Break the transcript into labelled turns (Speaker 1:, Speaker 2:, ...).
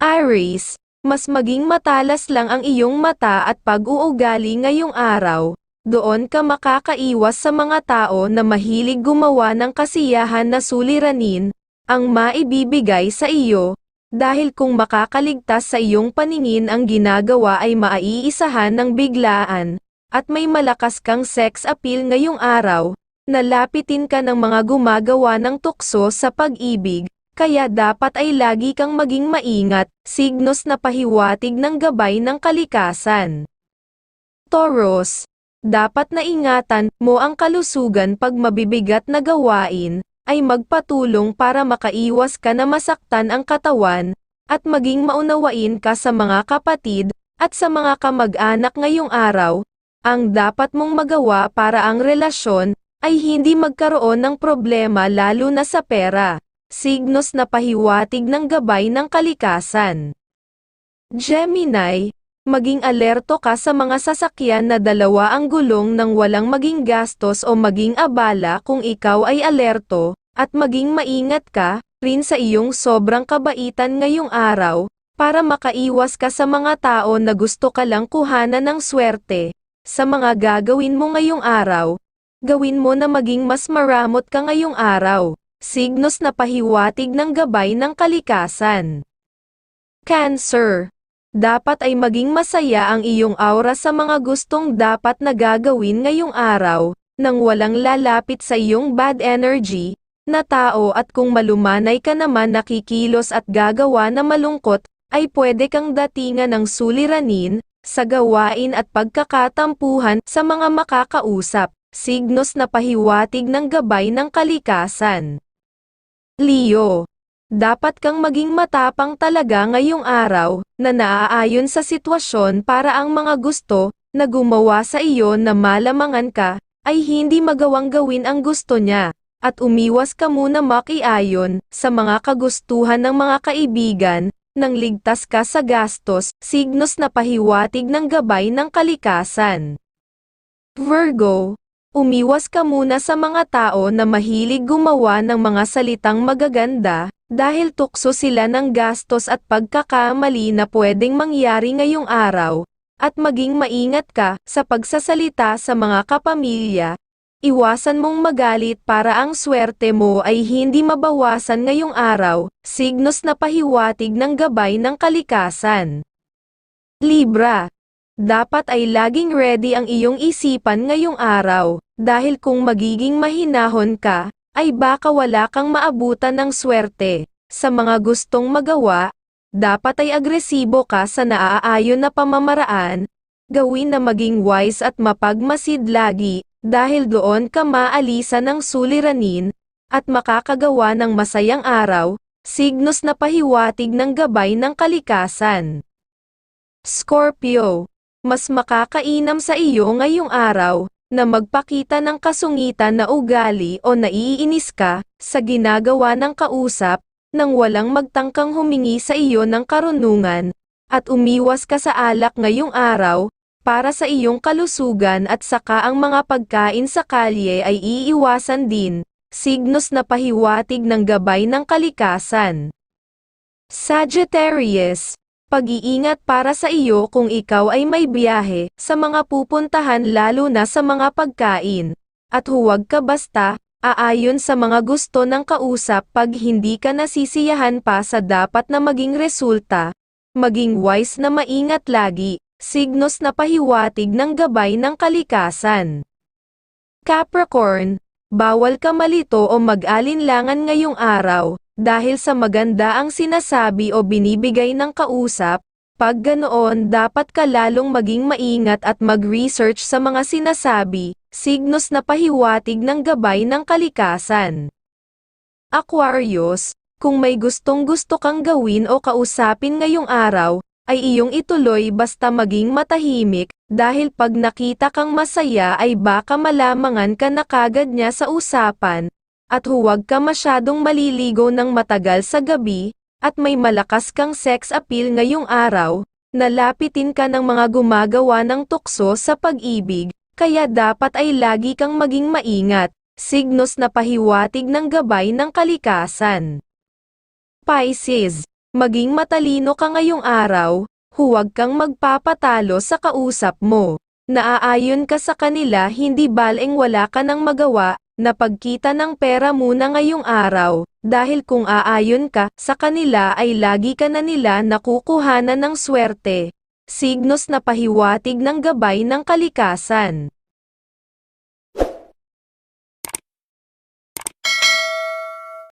Speaker 1: Aries, mas maging matalas lang ang iyong mata at pag-uugali ngayong araw. Doon ka makakaiwas sa mga tao na mahilig gumawa ng kasiyahan na suliranin, ang maibibigay sa iyo, dahil kung makakaligtas sa iyong paningin ang ginagawa ay maiisahan ng biglaan, at may malakas kang sex appeal ngayong araw, nalapitin ka ng mga gumagawa ng tukso sa pag-ibig, kaya dapat ay lagi kang maging maingat, signos na pahiwatig ng gabay ng kalikasan. Taurus, dapat na ingatan mo ang kalusugan pag mabibigat na gawain, ay magpatulong para makaiwas ka na masaktan ang katawan, at maging maunawain ka sa mga kapatid, at sa mga kamag-anak ngayong araw, ang dapat mong magawa para ang relasyon, ay hindi magkaroon ng problema lalo na sa pera signos na pahiwatig ng gabay ng kalikasan. Gemini, maging alerto ka sa mga sasakyan na dalawa ang gulong nang walang maging gastos o maging abala kung ikaw ay alerto, at maging maingat ka, rin sa iyong sobrang kabaitan ngayong araw, para makaiwas ka sa mga tao na gusto ka lang kuhanan ng swerte, sa mga gagawin mo ngayong araw, gawin mo na maging mas maramot ka ngayong araw signos na pahiwatig ng gabay ng kalikasan. Cancer. Dapat ay maging masaya ang iyong aura sa mga gustong dapat na gagawin ngayong araw, nang walang lalapit sa iyong bad energy, na tao at kung malumanay ka naman nakikilos at gagawa na malungkot, ay pwede kang datingan ng suliranin, sa gawain at pagkakatampuhan sa mga makakausap, signos na pahiwatig ng gabay ng kalikasan. Leo, dapat kang maging matapang talaga ngayong araw, na naaayon sa sitwasyon para ang mga gusto, na gumawa sa iyo na malamangan ka, ay hindi magawang gawin ang gusto niya, at umiwas ka muna makiayon, sa mga kagustuhan ng mga kaibigan, nang ligtas ka sa gastos, signos na pahiwatig ng gabay ng kalikasan. Virgo, Umiwas ka muna sa mga tao na mahilig gumawa ng mga salitang magaganda, dahil tukso sila ng gastos at pagkakamali na pwedeng mangyari ngayong araw, at maging maingat ka sa pagsasalita sa mga kapamilya. Iwasan mong magalit para ang swerte mo ay hindi mabawasan ngayong araw, signos na pahiwatig ng gabay ng kalikasan. Libra dapat ay laging ready ang iyong isipan ngayong araw, dahil kung magiging mahinahon ka, ay baka wala kang maabutan ng swerte. Sa mga gustong magawa, dapat ay agresibo ka sa naaayon na pamamaraan, gawin na maging wise at mapagmasid lagi, dahil doon ka maalisa ng suliranin, at makakagawa ng masayang araw, signos na pahiwatig ng gabay ng kalikasan. Scorpio mas makakainam sa iyo ngayong araw, na magpakita ng kasungitan na ugali o naiinis ka, sa ginagawa ng kausap, nang walang magtangkang humingi sa iyo ng karunungan, at umiwas ka sa alak ngayong araw, para sa iyong kalusugan at saka ang mga pagkain sa kalye ay iiwasan din, signos na pahiwatig ng gabay ng kalikasan. Sagittarius, pag-iingat para sa iyo kung ikaw ay may biyahe, sa mga pupuntahan lalo na sa mga pagkain. At huwag ka basta, aayon sa mga gusto ng kausap pag hindi ka nasisiyahan pa sa dapat na maging resulta. Maging wise na maingat lagi, signos na pahiwatig ng gabay ng kalikasan. Capricorn, bawal ka malito o mag-alinlangan ngayong araw, dahil sa maganda ang sinasabi o binibigay ng kausap, pag ganoon dapat ka lalong maging maingat at mag-research sa mga sinasabi, signos na pahiwatig ng gabay ng kalikasan. Aquarius, kung may gustong gusto kang gawin o kausapin ngayong araw, ay iyong ituloy basta maging matahimik, dahil pag nakita kang masaya ay baka malamangan ka na kagad niya sa usapan, at huwag ka masyadong maliligo ng matagal sa gabi, at may malakas kang sex appeal ngayong araw, nalapitin ka ng mga gumagawa ng tukso sa pag-ibig, kaya dapat ay lagi kang maging maingat, signos na pahiwatig ng gabay ng kalikasan. Pisces Maging matalino ka ngayong araw, huwag kang magpapatalo sa kausap mo. Naaayon ka sa kanila hindi baleng wala ka nang magawa, na pagkita ng pera muna ngayong araw, dahil kung aayon ka sa kanila ay lagi ka na nila nakukuhanan ng swerte. Signos na pahiwatig ng gabay ng kalikasan.